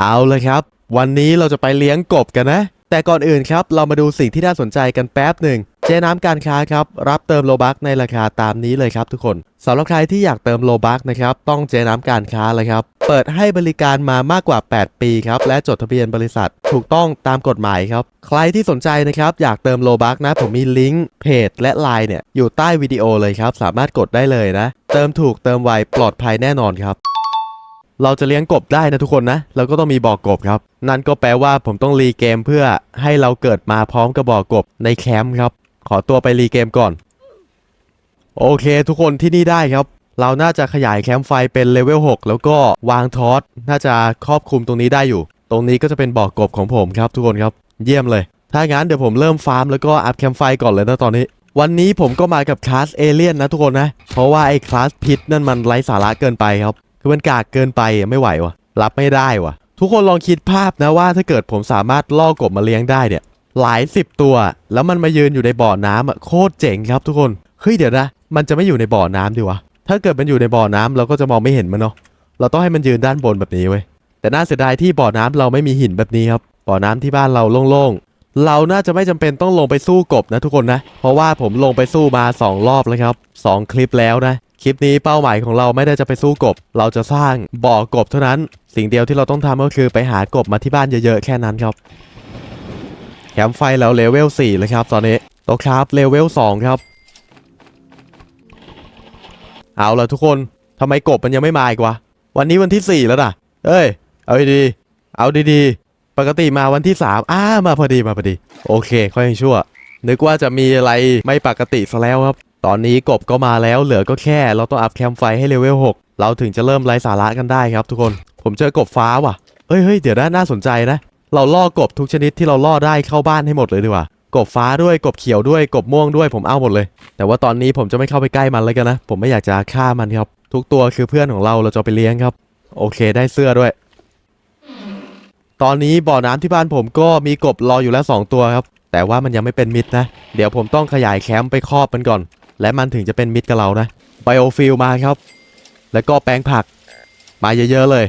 เอาเลยครับ วันนี้เราจะไปเลี้ยงกบกันนะ แต่ก่อนอื่นครับ เรามาดูสิ่งที่น่าสนใจกันแป๊บหนึ่งเจน้ำการค้าครับ รับเติมโลบักในราคาตามนี้เลยครับทุกคนสำหรับใครที่อยากเติมโลบักนะครับ ต้องเจน้ำการค้าเลยครับ เปิดให้บริการมามากกว่า 8 ปีครับ และจดทะเบียนบริษัท ถูกต้องตามกฎหมายครับ ใครที่สนใจนะครับ อยากเติมโลบักนะ ผมมีลิงก์เพจและไลน์เนี่ยอยู่ใต้วิดีโอเลยครับ สามารถกดได้เลยนะ เติมถูกเติมไวปลอดภัยแน่นอนครับ เราจะเลี้ยงกบได้นะทุกคนนะ เราก็ต้องมีบ่อกบครับ นั่นก็แปลว่าผมต้องรีเกมเพื่อให้เราเกิดมาพร้อมกับบ่อกบในแคมป์ครับ ขอตัวไปรีเกมก่อน โอเค ทุกคนที่นี่ได้ครับ เราน่าจะขยายแคมป์ไฟเป็นเลเวล6แล้วก็วางทอสน่าจะครอบคลุมตรงนี้ได้อยู่ ตรงนี้ก็จะเป็นบ่อกบของผมครับ ทุกคนครับ เยี่ยมเลย ถ้างั้นเดี๋ยวผมเริ่มฟาร์มแล้วก็อัพแคมป์ไฟก่อนเลยนะตอนนี้วันนี้ผมก็มากับคลาสเอเลี่ยนนะทุกคนนะ เพราะว่าไอ้คลาสพิษนั่นมันไร้สาระเกินไปครับ คือมันกากเกินไปไม่ไหววะรับไม่ได้วะทุกคนลองคิดภาพนะว่าถ้าเกิดผมสามารถล่อกบมาเลี้ยงได้เนี่ย หลายสิบตัว แล้วมันมายืนอยู่ในบ่อน้ำอะโคตรเจ๋งครับทุกคนเฮ้ยเดี๋ยวนะ มันจะไม่อยู่ในบ่อน้ำดิวะถ้าเกิดมันอยู่ในบ่อน้ำเราก็จะมองไม่เห็นมันเนาะเราต้องให้มันยืนด้านบนแบบนี้เว้ยแต่น่าเสียดายที่บ่อน้ำเราไม่มีหินแบบนี้ครับบ่อน้ำที่บ้านเราโล่งๆเราน่าจะไม่จำเป็นต้องลงไปสู้กบนะทุกคนนะ เพราะว่าผมลงไปสู้มาสองรอบแล้วครับสองคลิปแล้วนะ คลิปนี้เป้าหมายของเราไม่ได้จะไปสู้กบ เราจะสร้างบ่อกบเท่านั้น สิ่งเดียวที่เราต้องทำก็คือไปหากบมาที่บ้านเยอะๆแค่นั้นครับแคมไฟแล้วเลเวล4เลยครับตอนนี้โตะครับเลเวล2ครับ เอาละทุกคนทำไมกบมันยังไม่มาอีกวะวันนี้วันที่ 4 แล้วนะเอ้ย เอาดีๆเอาดีๆ ปกติมาวันที่ 3อ้ามาพอดีมาพอดี โอเค ค่อยชั่ว นึกว่าจะมีอะไรไม่ปกติซะแล้วครับ ตอนนี้กบก็มาแล้วเหลือก็แค่เราต้องอัพแคมไฟให้เลเวล6เราถึงจะเริ่มไร้สาระกันได้ครับทุกคน ผมเจอกบฟ้าว่ะเฮ้ยเฮ้ยเดี๋ยวนะน่าสนใจนะ เราล่อกบทุกชนิดที่เราล่อได้เข้าบ้านให้หมดเลยดีกว่ากบฟ้าด้วยกบเขียวด้วยกบม่วงด้วยผมเอาหมดเลย แต่ว่าตอนนี้ผมจะไม่เข้าไปใกล้มันเลยกันนะ ผมไม่อยากจะฆ่ามันครับ ทุกตัวคือเพื่อนของเราเราจะไปเลี้ยงครับ โอเคได้เสื้อด้วย ตอนนี้บ่อน้ำที่บ้านผมก็มีกบรออยู่แล้ว 2 ตัวครับ แต่ว่ามันยังไม่เป็นมิตรนะ เดี๋ยวผมต้องขยายแคมป์ไปครอบมันก่อน และมันถึงจะเป็นมิตรกับเรานะไบโอฟิลมาครับ แล้วก็แปลงผักมาเยอะๆเลย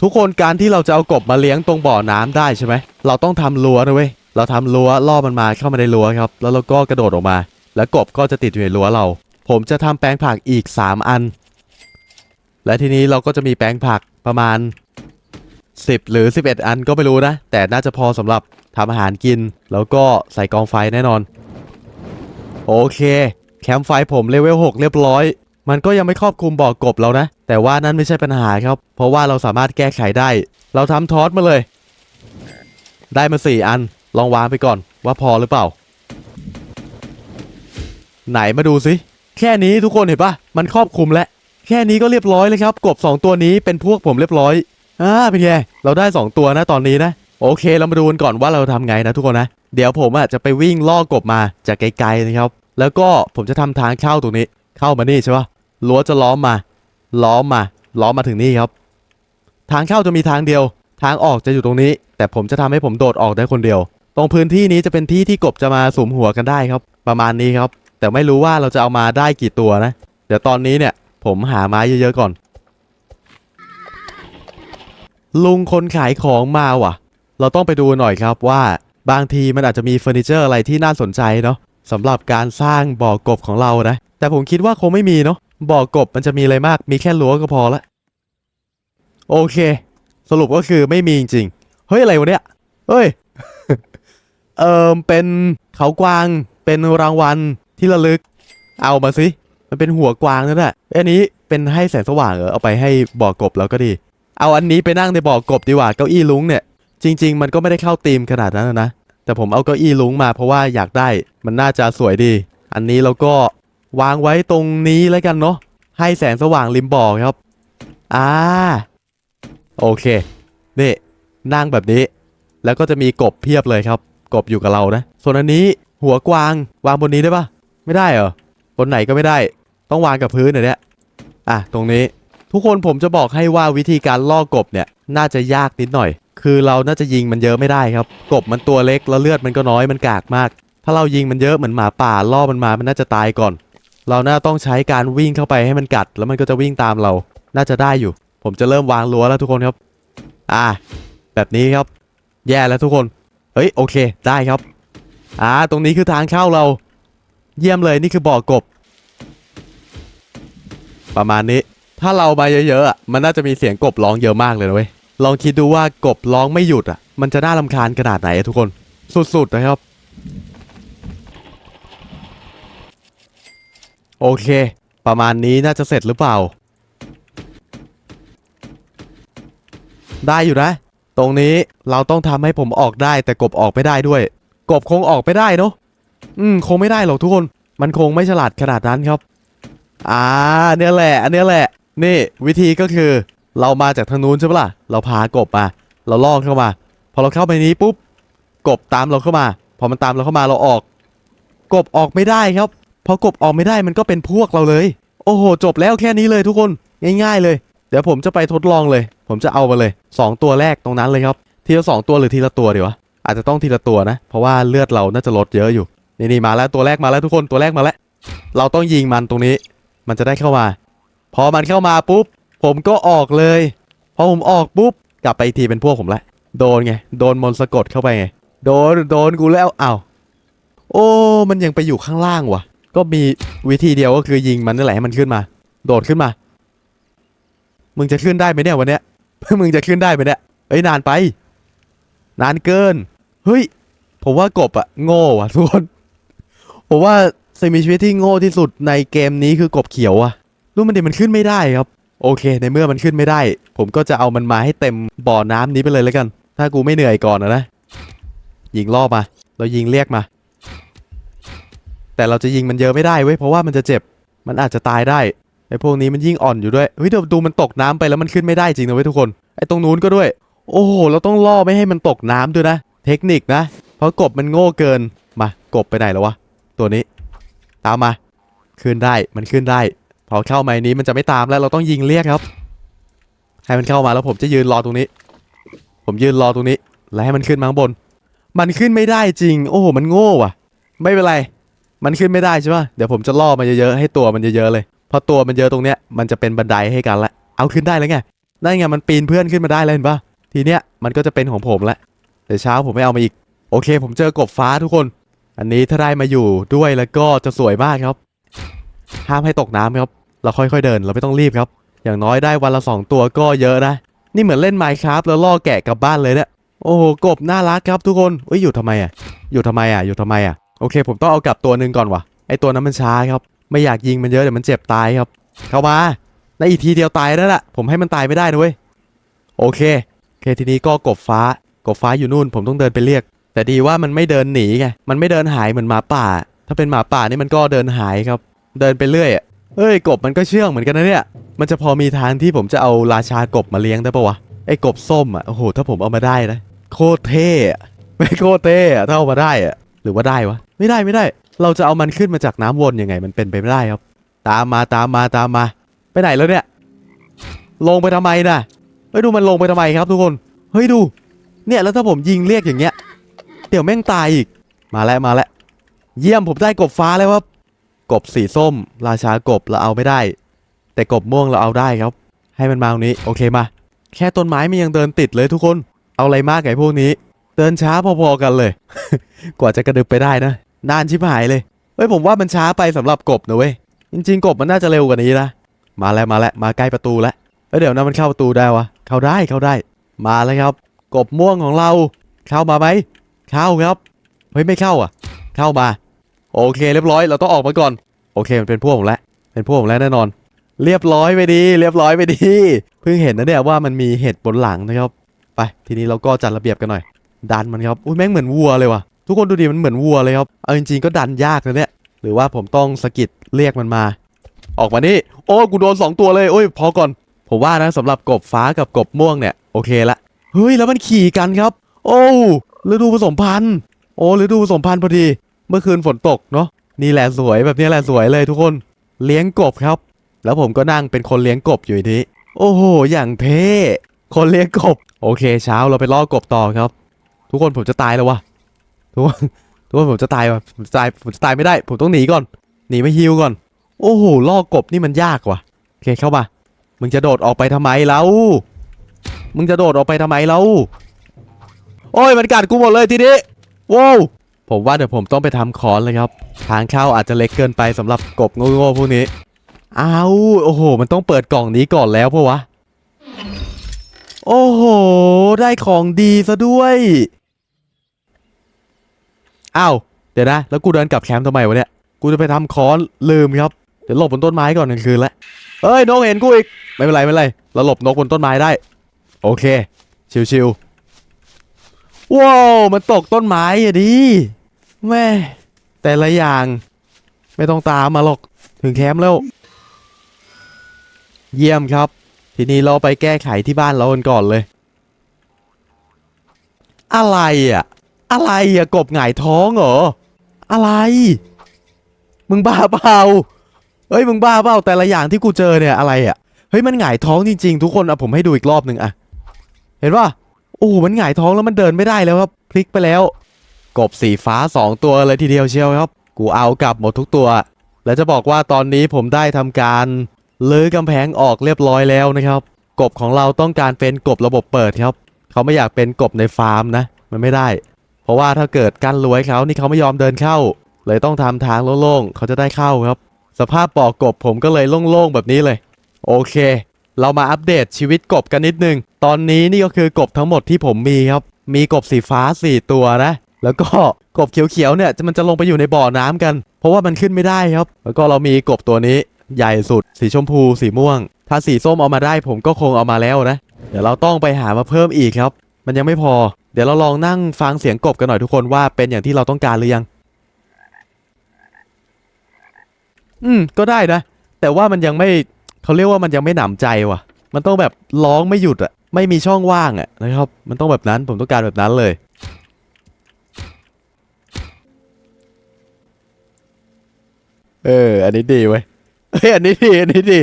ทุกคนการที่เราจะเอากบมาเลี้ยงตรงบ่อน้ำได้ใช่ไหม เราต้องทำรั้วนะเว้ย เราทำรั้วล่อมันมาเข้ามาในรั้วครับ แล้วเราก็กระโดดออกมา แล้วกบก็จะติดอยู่ในรั้วเรา ผมจะทำแปลงผักอีก 3 อัน และทีนี้เราก็จะมีแปลงผักประมาณ 10 หรือ 11 อันก็ไม่รู้นะ แต่น่าจะพอสำหรับทำอาหารกิน แล้วก็ใส่กองไฟแน่นอน โอเค แคมป์ไฟผมเลเวล 6 เรียบร้อย มันก็ยังไม่ครอบคลุมบ่อกบเรานะ แต่ว่านั่นไม่ใช่ปัญหาครับ เพราะว่าเราสามารถแก้ไขได้ เราทำทอสมาเลย ได้มา 4 อัน ลองวางไปก่อนว่าพอหรือเปล่า ไหนมาดูสิ แค่นี้ทุกคนเห็นปะมันครอบคลุมแล้วแค่นี้ก็เรียบร้อยเลยครับ กบ 2 ตัวนี้เป็นพวกผมเรียบร้อย อ่าเป็นไงเราได้ 2 ตัวนะตอนนี้นะ โอเค เรามาดูกันก่อนว่าเราทำไงนะทุกคนนะ เดี๋ยวผมอะจะไปวิ่งล่อกบมาจากไกลๆนะครับ แล้วก็ผมจะทำทางเข้าตรงนี้ เข้ามานี่ใช่ปะรั้วจะล้อมมา ล้อมมา ล้อมมาถึงนี่ครับ ทางเข้าจะมีทางเดียว ทางออกจะอยู่ตรงนี้ แต่ผมจะทำให้ผมโดดออกได้คนเดียว ตรงพื้นที่นี้จะเป็นที่ที่กบจะมาสมหัวกันได้ครับ ประมาณนี้ครับ แต่ไม่รู้ว่าเราจะเอามาได้กี่ตัวนะ เดี๋ยวตอนนี้เนี่ย ผมหาไม้เยอะๆก่อน ลุงคนขายของมาว่ะ เราต้องไปดูหน่อยครับว่า บางทีมันอาจจะมีเฟอร์นิเจอร์อะไรที่น่าสนใจเนาะสำหรับการสร้างบ่อกบของเรานะ แต่ผมคิดว่าคงไม่มีเนาะบ่อกบมันจะมีอะไรมากมีแค่รั้วก็พอละโอเค สรุปก็คือไม่มีจริงๆเฮ้ยอะไรวะเนี่ยเฮ้ยเอิมเป็นเขากวางเป็นรางวัลที่ระลึก เอามาสิมันเป็นหัวกวางนั่นแหละอันนี้เป็นให้แสงสว่างเหรอเอาไปให้บ่อกบแล้วก็ดี เอาอันนี้ไปนั่งในบ่อกบดีกว่าเก้าอี้ลุงเนี่ย จริง ๆ มันก็ไม่ได้เข้าธีมขนาดนั้นนะ แต่ผมเอาเก้าอี้ลุงมาเพราะว่าอยากได้มันน่าจะสวยดี อันนี้เราก็วางไว้ตรงนี้แล้วกันเนาะให้แสงสว่างริมบ่อครับอ่าโอเคนี่นั่งแบบนี้ แล้วก็จะมีกบเพียบเลยครับ กบอยู่กับเรานะ ส่วนอันนี้หัวกวางวางบนนี้ได้ปะไม่ได้เหรอบนไหนก็ไม่ได้ ต้องวางกับพื้นเนี่ยอะตรงนี้ ทุกคนผมจะบอกให้ว่าวิธีการล่อกบเนี่ยน่าจะยากนิดหน่อย คือเราน่าจะยิงมันเยอะไม่ได้ครับ กบมันตัวเล็กแล้วเลือดมันก็น้อยมันกากมาก ถ้าเรายิงมันเยอะเหมือนหมาป่าล่อมันมามันน่าจะตายก่อน เราน่าต้องใช้การวิ่งเข้าไปให้มันกัด แล้วมันก็จะวิ่งตามเรา น่าจะได้อยู่ ผมจะเริ่มวางรั้วแล้วทุกคนครับ อ่า แบบนี้ครับ แย่แล้วทุกคน เฮ้ยโอเค ได้ครับ อ่า ตรงนี้คือทางเข้าเรา เยี่ยมเลยนี่คือบ่อกบ ประมาณนี้ ถ้าเรามาเยอะๆมันน่าจะมีเสียงกบร้องเยอะมากเลยนะเว้ยลองคิดดูว่ากบร้องไม่หยุดอะ มันจะน่ารำคาญขนาดไหนอะทุกคน สุดๆนะครับ โอเค ประมาณนี้น่าจะเสร็จหรือเปล่า ได้อยู่นะ ตรงนี้เราต้องทำให้ผมออกได้แต่กบออกไม่ได้ด้วย กบคงออกไม่ได้เนาะอืม คงไม่ได้หรอกทุกคน มันคงไม่ฉลาดขนาดนั้นครับ อ่า เนี่ยแหละ อันเนี้ยแหละ นี่วิธีก็คือเรามาจากทางนู้นใช่ปะล่ะ เราพากบมา เราล่อเข้ามา พอเราเข้าไปนี้ปุ๊บ กบตามเราเข้ามา พอมันตามเราเข้ามาเราออก กบออกไม่ได้ครับ พอกบออกไม่ได้มันก็เป็นพวกเราเลย โอ้โห จบแล้วแค่นี้เลยทุกคน ง่าย ๆ เลย เดี๋ยวผมจะไปทดลองเลย ผมจะเอามาเลย 2 ตัวแรกตรงนั้นเลยครับ ทีละสองตัวหรือทีละตัวดีวะ อาจจะต้องทีละตัวนะ เพราะว่าเลือดเราน่าจะลดเยอะอยู่ นี่นี่มาแล้วตัวแรกมาแล้วทุกคน ตัวแรกมาแล้ว เราต้องยิงมันตรงนี้ มันจะได้เข้ามา พอมันเข้ามาปุ๊บ ผมก็ออกเลย พอผมออกปุ๊บ กลับไปทีเป็นพวกผมละ โดนไง โดนมนสะกดเข้าไปไง โดน โดนกูแล้วอ้าวโอ้ มันยังไปอยู่ข้างล่างวะก็มีวิธีเดียวก็คือยิงมันนั่นแหละให้มันขึ้นมา โดดขึ้นมา มึงจะขึ้นได้ไหมเนี่ยวันเนี้ย มึงจะขึ้นได้ไหมเนี่ย เอ้ยนานไป นานเกิน เฮ้ย ผมว่ากบอะโง่ว่ะทุกคน ผมว่าสิ่งมีชีวิตที่โง่ที่สุดในเกมนี้คือกบเขียวอะ รู้มันเดิมันขึ้นไม่ได้ครับ โอเค ในเมื่อมันขึ้นไม่ได้ ผมก็จะเอามันมาให้เต็มบ่อน้ำนี้ไปเลยแล้วกัน ถ้ากูไม่เหนื่อยก่อนนะนะยิงล่อมา เรายิงเรียกมา แต่เราจะยิงมันเยอะไม่ได้เว้ยเพราะว่ามันจะเจ็บ มันอาจจะตายได้ไอ้พวกนี้มันยิ่งอ่อนอยู่ด้วยเฮ้ยเดี๋ยวดูมันตกน้ำไปแล้วมันขึ้นไม่ได้จริงนะเว้ยทุกคนไอ้ตรงนู้นก็ด้วย โอ้โหเราต้องล่อไม่ให้มันตกน้ำด้วยนะ เทคนิคนะ เพราะกบมันโง่เกินมากบไปไหนแล้ววะตัวนี้ ตามมา ขึ้นได้มันขึ้นได้ พอเข้ามานนี้มันจะไม่ตามแล้วเราต้องยิงเรียกครับ ให้มันเข้ามาแล้วผมจะยืนรอตรงนี้ ผมยืนรอตรงนี้ แล้วให้มันขึ้นมาข้างบน มันขึ้นไม่ได้จริง โอ้โหมันโง่ว่ะ ไม่เป็นไร มันขึ้นไม่ได้ใช่ปะเดี๋ยวผมจะล่อมันเยอะๆให้ตัวมันเยอะๆเลยพอตัวมันเยอะตรงเนี้ยมันจะเป็นบันไดให้กันละเอาขึ้นได้แล้วไงได้ไงมันปีนเพื่อนขึ้นมาได้เลยเห็นปะทีเนี้ยมันก็จะเป็นของผมละเดี๋ยวเช้าผมไม่เอามาอีก โอเค ผมเจอกบฟ้าทุกคน อันนี้ถ้าได้มาอยู่ด้วยแล้วก็จะสวยมากครับ ห้ามให้ตกน้ำครับ เราค่อยๆเดิน เราไม่ต้องรีบครับ อย่างน้อยได้วันละสองตัวก็เยอะนะ นี่เหมือนเล่นไมค์ครับแล้วล่อแกะกลับบ้านเลยเนี่ย โอ้โห กบน่ารักครับทุกคนเอ้ยอยู่ทำไมอะ อยู่ทำไมอะ อยู่ทำไมอะ โอเค ผมต้องเอากลับตัวหนึ่งก่อนวะไอตัวนั้นมันช้าครับ ไม่อยากยิงมันเยอะเดี๋ยวมันเจ็บตายครับ เข้ามา ในอีกทีเดียวตายแล้วล่ะ ผมให้มันตายไม่ได้นะเว้ย โอเค โอเค ทีนี้ก็กบฟ้า กบฟ้าอยู่นู่น ผมต้องเดินไปเรียก แต่ดีว่ามันไม่เดินหนีไง มันไม่เดินหายเหมือนหมาป่า ถ้าเป็นหมาป่านี่มันก็เดินหายครับ เดินไปเรื่อยอะเฮ้ยกบมันก็เชื่องเหมือนกันนะเนี่ย มันจะพอมีทางที่ผมจะเอาราชากบมาเลี้ยงได้ปะวะไอ้กบส้มอะโอ้โหถ้าผมเอามาได้นะโคตรเท่อไม่โคตรเท่อถ้าเอามาได้อะหรือว่าได้วะไม่ได้ไม่ได้ เราจะเอามันขึ้นมาจากน้ำวนยังไงมันเป็นไปไม่ได้ครับ ตามมาตามมาตามมา ไปไหนแล้วเนี่ย ลงไปทำไมนะเฮ้ยดูมันลงไปทำไมครับ ทุกคนเฮ้ยดู เนี่ยแล้วถ้าผมยิงเรียกอย่างเงี้ยเดี๋ยวแม่งตายอีกมาแล้วมาแล้วเยี่ยมผมได้กบฟ้าแล้วครับ กบสีส้ม ราชากบเราเอาไม่ได้ แต่กบม่วงเราเอาได้ครับ ให้มันมาตรงนี้โอเคมา แค่ต้นไม้มันยังเดินติดเลยทุกคน เอาอะไรมากไอ้พวกนี้ เดินช้าพอๆกันเลย กว่าจะกระดึบไปได้นะนานชิบหายเลยเฮ้ยผมว่ามันช้าไปสำหรับกบนะเว้ยจริงๆ กบมันน่าจะเร็วกว่านี้นะมาแล้วมาแล้วมาใกล้ประตูแล้วเเดี๋ยวนะมันเข้าประตูได้วะเข้าได้เข้าได้ มาแล้วครับ กบม่วงของเรา เข้ามาไหมเข้าครับเฮ้ยไม่เข้าอะ เข้ามา โอเคเรียบร้อยเราต้องออกมาก่อน โอเคมันเป็นพวกผมแล้วเป็นพวกผมแล้วแน่นอน เรียบร้อยไปดี เรียบร้อยไปดีเพิ่งเห็นนะเนี่ยว่ามันมีเห็ดบนหลังนะครับ ไปทีนี้เราก็จัดระเบียบกันหน่อย ดันมันครับอุ้ยแม่งเหมือนวัวเลยว่ะทุกคนดูดิมันเหมือนวัวเลยครับเอาจริงๆก็ดันยากนะเนี่ยหรือว่าผมต้องสกิดเรียกมันมา ออกมานี่โอ้กูโดนสองตัวเลยโอ้ยพอก่อน ผมว่านะสำหรับกบฟ้ากับกบม่วงเนี่ยโอเคละเฮ้ยแล้วมันขี่กันครับ โอ้ฤดูผสมพันธุ์โอ้ฤดูผสมพันธุ์พอดี เมื่อคืนฝนตกเนาะนี่แหละสวยแบบนี้แหละสวยเลยทุกคนเลี้ยงกบครับ แล้วผมก็นั่งเป็นคนเลี้ยงกบอยู่ทีโอ้โห อย่างเท่คนเลี้ยงกบ โอเค เช้าเราไปล่อกบต่อครับ ทุกคนผมจะตายแล้ววะทุกคนทุกคนผมจะตายวะผมจะตายผมจะตายไม่ได้ ผมต้องหนีก่อนหนีไปฮิวก่อน โอ้โหล่อกบนี่มันยากว่ะโอเคเข้ามามึงจะโดดออกไปทำไมแล้วมึงจะโดดออกไปทำไมแล้วโอ้ยมันกัดกูหมดเลยทีนี้ว้าว ผมว่าเดี๋ยวผมต้องไปทำคอนเลยครับ ทางเข้าอาจจะเล็กเกินไปสำหรับกบโง่ๆพวกนี้อ้าวโอ้โห มันต้องเปิดกล่องนี้ก่อนแล้วเพราะวะ โอ้โห ได้ของดีซะด้วยอ้าวเดี๋ยวนะ แล้วกูเดินกลับแคมป์ทำไมวะเนี่ย กูจะไปทำคอนลืมครับ เดี๋ยวหลบบนต้นไม้ก่อนกลางคืนล้วเฮ้ยนกเห็นกูอีก ไม่เป็นไรไม่เป็นไรเราหลบนกบนต้นไม้ได้ โอเค ชิวๆว้าวมันตกต้นไม้อะดิ แม่แต่ละอย่าง ไม่ต้องตามมาหรอกถึงแคมป์แล้ว เยี่ยมครับ ทีนี้เราไปแก้ไขที่บ้านเรากันก่อนเลย อะไรอะ อะไรอะกบหงายท้องเหรออะไร มึงบ้าเปล่าเฮ้ยมึงบ้าเปล่าแต่ละอย่างที่กูเจอเนี่ยอะไรอะเฮ้ยมันหงายท้องจริง ๆ ทุกคนอะผมให้ดูอีกรอบหนึ่งอะ เห็นป่ะโอ้มันหงายท้องแล้วมันเดินไม่ได้แล้วครับพลิกไปแล้ว กบสีฟ้าสองตัวเลยทีเดียวเชียวครับ กูเอากลับหมดทุกตัว แล้วจะบอกว่าตอนนี้ผมได้ทำการลื้อกำแพงออกเรียบร้อยแล้วนะครับ กบของเราต้องการเป็นกบระบบเปิดครับ เขาไม่อยากเป็นกบในฟาร์มนะ มันไม่ได้ เพราะว่าถ้าเกิดกั้นรั้วเขานี่เขาไม่ยอมเดินเข้า เลยต้องทำทางโล่งๆเขาจะได้เข้าครับ สภาพบ่อกบผมก็เลยโล่งๆแบบนี้เลย โอเคเรามาอัปเดตชีวิตกบกันนิดนึง ตอนนี้นี่ก็คือกบทั้งหมดที่ผมมีครับ มีกบสีฟ้า 4 ตัวนะ แล้วก็กบเขียวๆเนี่ยมันจะลงไปอยู่ในบ่อน้ำกัน เพราะว่ามันขึ้นไม่ได้ครับ แล้วก็เรามีกบตัวนี้ใหญ่สุด สีชมพูสีม่วง ถ้าสีส้มเอามาได้ผมก็คงเอามาแล้วนะ เดี๋ยวเราต้องไปหามาเพิ่มอีกครับ มันยังไม่พอ เดี๋ยวเราลองนั่งฟังเสียงกบกันหน่อยทุกคนว่าเป็นอย่างที่เราต้องการหรือยัง อืม ก็ได้นะ แต่ว่ามันยังไม่เขาเรียกว่ามันยังไม่หนำใจว่ะ มันต้องแบบร้องไม่หยุดอะไม่มีช่องว่างอะนะครับ มันต้องแบบนั้นผมต้องการแบบนั้นเลย เออ อันนี้ดีเว้ยเฮ้ยอันนี้ดี อันนี้ดี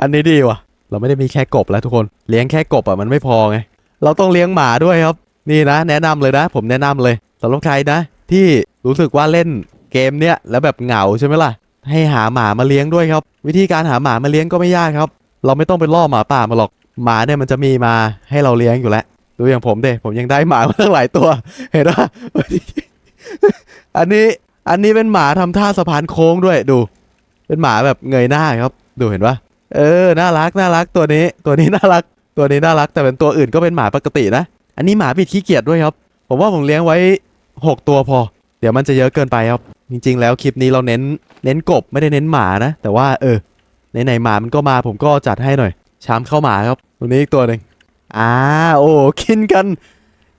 อันนี้ดีว่ะ เราไม่ได้มีแค่กบแล้วทุกคน เลี้ยงแค่กบอะมันไม่พอไง เราต้องเลี้ยงหมาด้วยครับ นี่นะ แนะนำเลยนะ ผมแนะนำเลยสำหรับใครนะ ที่รู้สึกว่าเล่นเกมเนี้ยแล้วแบบเหงาใช่ไหมล่ะ ให้หาหมามาเลี้ยงด้วยครับ วิธีการหาหมามาเลี้ยงก็ไม่ยากครับ เราไม่ต้องไปล่อหมาป่ามาหรอก หมาเนี่ยมันจะมีมาให้เราเลี้ยงอยู่แล้ว ดูอย่างผมเด้ผมยังได้หมามาตั้งหลายตัว เห็นปะอันนี้ อันนี้เป็นหมาทำท่าสะพานโค้งด้วยดู เป็นหมาแบบเงยหน้าครับ ดูเห็นปะเออ น่ารัก น่ารัก ตัวนี้ ตัวนี้น่ารัก ตัวนี้น่ารัก แต่เป็นตัวอื่นก็เป็นหมาปกตินะ อันนี้หมาบิดขี้เกียจด้วยครับ ผมว่าผมเลี้ยงไว้ 6 ตัวพอ เดี๋ยวมันจะเยอะเกินไปครับ จริง ๆ แล้วคลิปนี้เราเน้น เน้นกบไม่ได้เน้นหมานะ แต่ว่าเออ ไหนๆหมามันก็มา ผมก็จัดให้หน่อย ชามเข้าหมาครับ ตัวนี้อีกตัวหนึ่งอ่า โอ้ กินกัน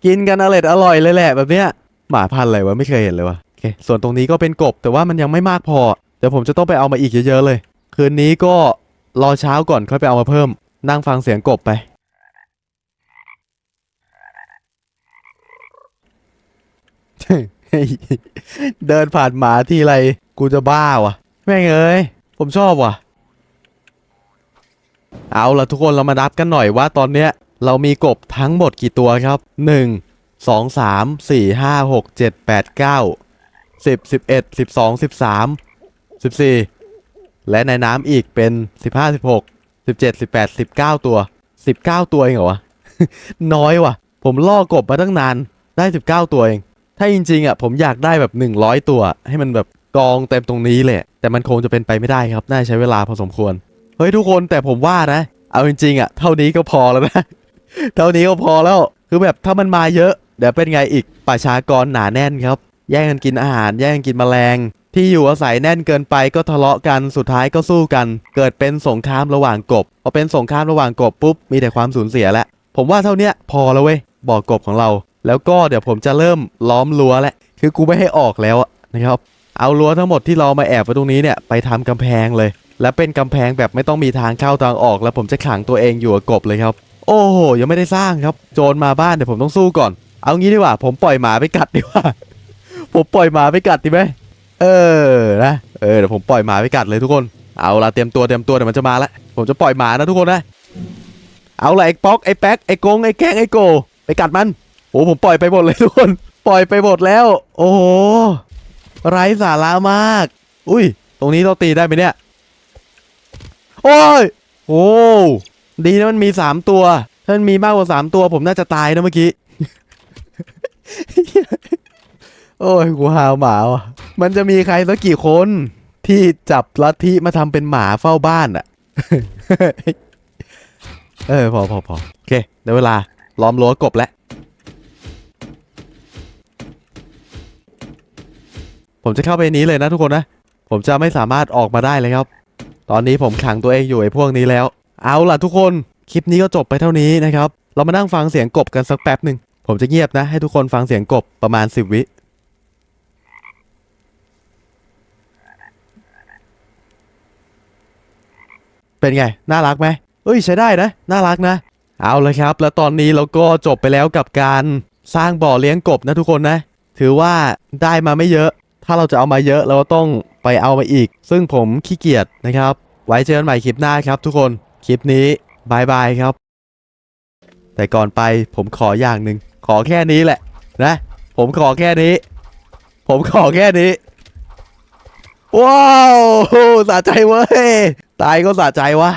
กินกันอร่อยอร่อยเลยแหละแบบเนี้ย หมาพันธุ์อะไรวะ ไม่เคยเห็นเลยวะ เค ส่วนตรงนี้ก็เป็นกบ แต่ว่ามันยังไม่มากพอ เดี๋ยวผมจะต้องไปเอามาอีกเยอะๆเลย คืนนี้ก็รอเช้าก่อนค่อยไปเอามาเพิ่ม นั่งฟังเสียงกบไป เดินผ่านหมาทีไรกูจะบ้าวะแม่งเอ้ย ผมชอบว่ะ เอาละทุกคนเรามานับกันหน่อยว่าตอนเนี้ย เรามีกบทั้งหมดกี่ตัวครับ 1 2 3 4 5 6 7 8 9 10 11 12 13 14และในน้ำอีกเป็น15 16 17 18 19ตัว19ตัวเองเหรอวะ น้อยว่ะ ผมล่อกบมาตั้งนานได้19ตัวเอง ถ้าจริงๆอะผมอยากได้แบบ100ตัว ให้มันแบบกองเต็มตรงนี้เลยแต่มันคงจะเป็นไปไม่ได้ครับ น่าใช้เวลาพอสมควร เฮ้ยทุกคนแต่ผมว่านะ เอาจริงๆอะเท่านี้ก็พอแล้วนะ เท่านี้ก็พอแล้ว คือแบบถ้ามันมาเยอะ เดี๋ยวเป็นไงอีกประชากรหนาแน่นครับ แย่งกันกินอาหาร แย่งกันกินแมลง ที่อยู่อาศัยแน่นเกินไปก็ทะเลาะกันสุดท้ายก็สู้กัน เกิดเป็นสงครามระหว่างกบพอเป็นสงครามระหว่างกบปุ๊บมีแต่ความสูญเสียแล้วผมว่าเท่าเนี้ยพอแล้วเว้ยบ่อกบของเรา แล้วก็เดี๋ยวผมจะเริ่มล้อมรั้วแล้วคือกูไม่ให้ออกแล้วนะครับเอารั้วทั้งหมดที่เรามาแอบไว้ตรงนี้เนี่ยไปทำกำแพงเลย และเป็นกำแพงแบบไม่ต้องมีทางเข้าทางออก แล้วผมจะขังตัวเองอยู่กับกบเลยครับ โอ้โหยังไม่ได้สร้างครับ โจรมาบ้านเดี๋ยวผมต้องสู้ก่อน เอางี้ดีกว่า ผมปล่อยหมาไปกัดดีกว่า ผมปล่อยหมาไปกัดดีไหมเออนะเออเดี๋ยวผมปล่อยหมาไปกัดเลยทุกคนเอาละเตรียมตัวเตรียมตัวเดี๋ยวมันจะมาละผมจะปล่อยหมานะทุกคนนะเอาละไอ้ป๊อกไอ้แป๊กไอ้กงไอ้แกงไอ้โก ไปกัดมันโอ้ผมปล่อยไปหมดเลยทุกคน ปล่อยไปหมดแล้ว โอ้โหไร้สาระมาก อุ้ย ตรงนี้เราตีได้ไหมเนี่ยโอ้ยโอ้ดีนะมันมีสามตัวถ้ามันมีมากกว่าสามตัว ผมน่าจะตายนะเมื่อกี้ โอ้ยกูหาวหมาว่ะมันจะมีใครสักกี่คนที่จับลัทธิมาทำเป็นหมาเฝ้าบ้านอะ เออพอพอพอโอเคเดี๋ยวเวลา ล้อมรั้วกบแล้ว ผมจะเข้าไปนี้เลยนะทุกคนนะ ผมจะไม่สามารถออกมาได้เลยครับ ตอนนี้ผมขังตัวเองอยู่ไอ้พวกนี้แล้ว เอาล่ะทุกคนคลิปนี้ก็จบไปเท่านี้นะครับ เรามานั่งฟังเสียงกบกันสักแป๊บหนึ่งผมจะเงียบนะให้ทุกคนฟังเสียงกบประมาณ 10 วิ เป็นไง น่ารักไหมเอ้ยใช้ได้นะ น่ารักนะ เอาเลยครับ แล้วตอนนี้เราก็จบไปแล้วกับการสร้างบ่อเลี้ยงกบนะทุกคนนะ ถือว่าได้มาไม่เยอะ ถ้าเราจะเอามาเยอะเราก็ต้องไปเอามาอีก ซึ่งผมขี้เกียจนะครับ ไว้เจอกันใหม่คลิปหน้าครับ ทุกคน คลิปนี้บายบายครับ แต่ก่อนไปผมขออย่างหนึ่ง ขอแค่นี้แหละนะ ผมขอแค่นี้ ผมขอแค่นี้ ว้าวสะใจเว้ย ตายก็สะใจวะ